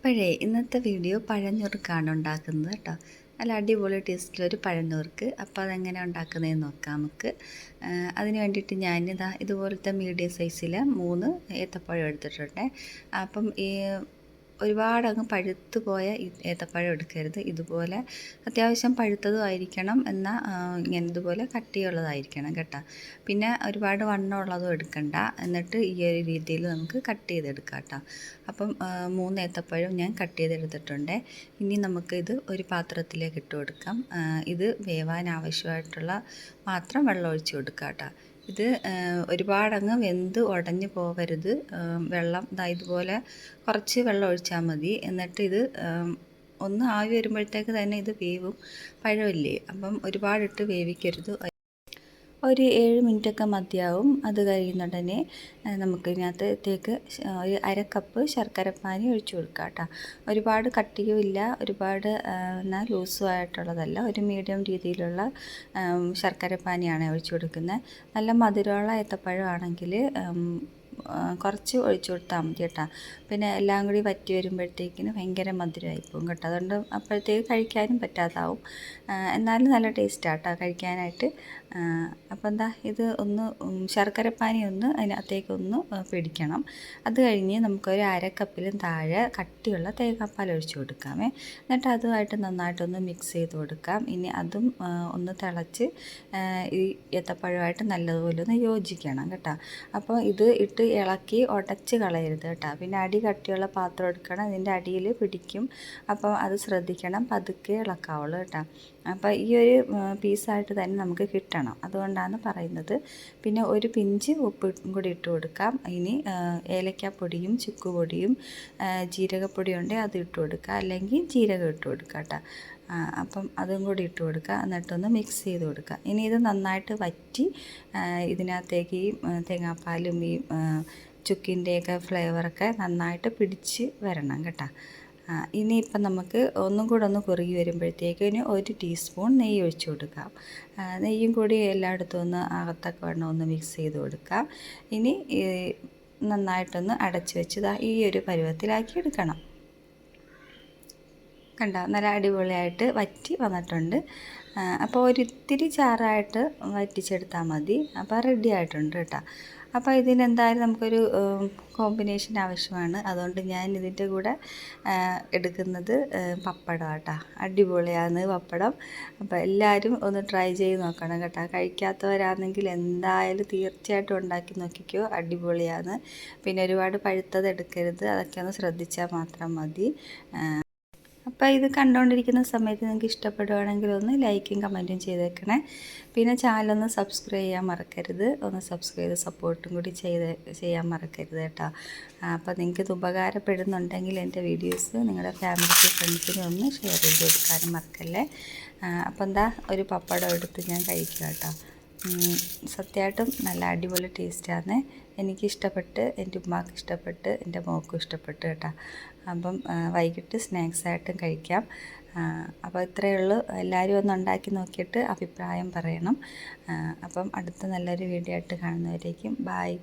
അപ്പോഴേ ഇന്നത്തെ വീഡിയോ പഴഞ്ഞുറുക്കാണ് ഉണ്ടാക്കുന്നത് കേട്ടോ. നല്ല അടിപൊളി ടേസ്റ്റിലൊരു പഴഞ്ഞുറുക്ക് അപ്പോൾ അതെങ്ങനെ ഉണ്ടാക്കുന്നതെന്ന് നോക്കാം നമുക്ക്. അതിന് വേണ്ടിയിട്ട് ഞാനിതാ ഇതുപോലത്തെ മീഡിയം സൈസിൽ മൂന്ന് ഏത്തപ്പഴം എടുത്തിട്ടുണ്ട്. അപ്പം ഈ ഒരുപാട് അങ്ങ് പഴുത്തു പോയ ഏത്തപ്പഴം എടുക്കരുത്. ഇതുപോലെ അത്യാവശ്യം പഴുത്തതും ആയിരിക്കണം എന്നാൽ ഇങ്ങനെ ഇതുപോലെ കട്ടിയുള്ളതായിരിക്കണം കേട്ടോ. പിന്നെ ഒരുപാട് വണ്ണമുള്ളതും എടുക്കണ്ട. എന്നിട്ട് ഈ ഒരു രീതിയിൽ നമുക്ക് കട്ട് ചെയ്തെടുക്കാം കേട്ടോ. അപ്പം മൂന്ന് ഏത്തപ്പഴം ഞാൻ കട്ട് ചെയ്തെടുത്തിട്ടുണ്ട്. ഇനി നമുക്കിത് ഒരു പാത്രത്തിലേക്ക് ഇട്ട് കൊടുക്കാം. ഇത് വേവാൻ ആവശ്യമായിട്ടുള്ള മാത്രം വെള്ളം ഒഴിച്ച് കൊടുക്കാം കേട്ടോ. ഇത് ഒരുപാടങ്ങ് വെന്ത് ഉടഞ്ഞു പോകരുത്. വെള്ളം ദാ ഇതുപോലെ കുറച്ച് വെള്ളം ഒഴിച്ചാൽ മതി. എന്നിട്ട് ഇത് ഒന്ന് ആവി വരുമ്പോഴത്തേക്ക് തന്നെ ഇത് വേവും. പഴമില്ലേ? അപ്പം ഒരുപാടിട്ട് വേവിക്കരുത്. ഒരു ഏഴ് മിനിറ്റൊക്കെ മതിയാവും. അത് കഴിയുന്നുടനെ നമുക്കിതിനകത്തേക്ക് ഒരു അര കപ്പ് ശർക്കരപ്പാനി ഒഴിച്ചു കൊടുക്കുക കേട്ടോ. ഒരുപാട് കട്ടിയുമില്ല ഒരുപാട് എന്നാൽ ലൂസും ആയിട്ടുള്ളതല്ല ഒരു മീഡിയം രീതിയിലുള്ള ശർക്കരപ്പാനിയാണ് ഒഴിച്ചു കൊടുക്കുന്നത്. നല്ല മധുരമുള്ള ഏത്തപ്പഴമാണെങ്കിൽ കുറച്ച് ഒഴിച്ചു കൊടുത്താൽ മതി കേട്ടോ. പിന്നെ എല്ലാം കൂടി വറ്റി വരുമ്പോഴത്തേക്കിന് ഭയങ്കര മധുരമായി പോകും കേട്ടോ. അതുകൊണ്ട് അപ്പോഴത്തേക്ക് കഴിക്കാനും പറ്റാതാവും. എന്നാലും നല്ല ടേസ്റ്റാണ് കേട്ടോ കഴിക്കാനായിട്ട്. അപ്പോൾ എന്താ ഇത് ഒന്ന് ശർക്കരപ്പാനി ഒന്ന് അതിനകത്തേക്കൊന്ന് പിടിക്കണം. അത് കഴിഞ്ഞ് നമുക്കൊരു അരക്കപ്പിലും താഴെ കട്ടിയുള്ള തേങ്ങാപ്പാൽ ഒഴിച്ചു കൊടുക്കാമേ. എന്നിട്ട് അതുമായിട്ട് നന്നായിട്ടൊന്ന് മിക്സ് ചെയ്ത് കൊടുക്കാം. ഇനി അതും ഒന്ന് തിളച്ച് ഈ ഏത്തപ്പഴമായിട്ട് നല്ലതുപോലെ ഒന്ന് യോജിക്കണം കേട്ടോ. അപ്പോൾ ഇത് ഇട്ട് ഇളക്കി ഉടച്ച് കളയരുത് കേട്ടോ. പിന്നെ അടി കട്ടിയുള്ള പാത്രം എടുക്കണം. ഇതിന്റെ അടിയിൽ പിടിക്കും. അപ്പോൾ അത് ശ്രദ്ധിക്കണം. പതുക്കെ ഇളക്കാവുള്ളൂ കേട്ടോ. അപ്പോൾ ഈ ഒരു പീസായിട്ട് തന്നെ നമുക്ക് കിട്ടണം. അതുകൊണ്ടാണ് പറയുന്നത്. പിന്നെ ഒരു പിഞ്ച് ഉപ്പ് കൂടി ഇട്ട് കൊടുക്കാം. ഇനി ഏലക്കാപ്പൊടിയും ചുക്കുപൊടിയും ജീരകപ്പൊടിയുണ്ടെങ്കിൽ ജീരകപ്പൊടി അത് ഇട്ട് കൊടുക്കുക അല്ലെങ്കിൽ ജീരകം ഇട്ട് കൊടുക്കാം കേട്ടോ. അപ്പം അതും കൂടി ഇട്ട് കൊടുക്കുക. എന്നിട്ടൊന്ന് മിക്സ് ചെയ്ത് കൊടുക്കുക. ഇനി ഇത് നന്നായിട്ട് വറ്റി ഇതിനകത്തേക്ക് ഈ തേങ്ങാപ്പാലും ഈ ചുക്കിന്റെയൊക്കെ ഫ്ലേവറൊക്കെ നന്നായിട്ട് പിടിച്ച് വരണം കേട്ടോ. ഇനിയിപ്പം നമുക്ക് ഒന്നും കൂടെ ഒന്ന് കുറുകി വരുമ്പോഴത്തേക്കിന് ഒരു ടീസ്പൂൺ നെയ്യ് ഒഴിച്ചു കൊടുക്കാം. നെയ്യും കൂടി എല്ലായിടത്തും ഒന്ന് അകത്തൊക്കെ വേണം ഒന്ന് മിക്സ് ചെയ്ത് കൊടുക്കാം. ഇനി നന്നായിട്ടൊന്ന് അടച്ചു വെച്ച് ഈ ഒരു പരുവത്തിലാക്കി എടുക്കണം. കണ്ടോ നല്ല അടിപൊളിയായിട്ട് വറ്റി വന്നിട്ടുണ്ട്. അപ്പോൾ ഒരിത്തിരി ചാറായിട്ട് വറ്റിച്ചെടുത്താൽ മതി. അപ്പോൾ റെഡി ആയിട്ടുണ്ട് കേട്ടോ. അപ്പോൾ ഇതിനെന്തായാലും നമുക്കൊരു കോമ്പിനേഷൻ ആവശ്യമാണ്. അതുകൊണ്ട് ഞാൻ ഇതിന്റെ കൂടെ എടുക്കുന്നത് പപ്പടം കേട്ടോ അടിപൊളിയാണ് പപ്പടം. അപ്പോൾ എല്ലാവരും ഒന്ന് ട്രൈ ചെയ്ത് നോക്കണം കേട്ടോ. കഴിക്കാത്തവരാണെങ്കിൽ എന്തായാലും തീർച്ചയായിട്ടും ഉണ്ടാക്കി നോക്കിക്കോ. അടിപൊളിയാണ്. പിന്നെ ഒരുപാട് പഴുത്തത് എടുക്കരുത്. അതൊക്കെ ഒന്ന് ശ്രദ്ധിച്ചാൽ മാത്രം മതി. അപ്പോൾ ഇത് കണ്ടുകൊണ്ടിരിക്കുന്ന സമയത്ത് നിങ്ങൾക്ക് ഇഷ്ടപ്പെടുവാണെങ്കിൽ ഒന്ന് ലൈക്കും കമന്റും ചെയ്തേക്കണേ. പിന്നെ ചാനലൊന്ന് സബ്സ്ക്രൈബ് ചെയ്യാൻ മറക്കരുത്. ഒന്ന് സബ്സ്ക്രൈബ് ചെയ്ത് സപ്പോർട്ടും കൂടി ചെയ്ത് ചെയ്യാൻ മറക്കരുത് കേട്ടോ. അപ്പോൾ നിങ്ങൾക്ക് ഇത് ഉപകാരപ്പെടുന്നുണ്ടെങ്കിൽ എന്റെ വീഡിയോസ് നിങ്ങളുടെ ഫാമിലിക്ക് ഫ്രണ്ട്സിനും ഒന്ന് ഷെയർ ചെയ്ത് കൊടുക്കാനും മറക്കല്ലേ? അപ്പോൾ എന്താ ഒരു പപ്പടം എടുത്ത് ഞാൻ കഴിക്കുക കേട്ടോ. സത്യമായിട്ടും നല്ല അടിപൊളി ടേസ്റ്റാണ്. എനിക്ക് ഇഷ്ടപ്പെട്ട് എന്റെ ഉമ്മാക്ക് ഇഷ്ടപ്പെട്ട് എന്റെ മോക്കും ഇഷ്ടപ്പെട്ട് കേട്ടോ. അപ്പം വൈകിട്ട് വൈകിട്ട് സ്നാക്സായിട്ടും കഴിക്കാം. അപ്പോൾ ഇത്രയേ ഉള്ളൂ. എല്ലാവരും ഒന്ന് ഉണ്ടാക്കി നോക്കിയിട്ട് അഭിപ്രായം പറയണം. അപ്പം അടുത്ത നല്ലൊരു വീഡിയോ ആയിട്ട് കാണുന്നവരേക്കും ബായ്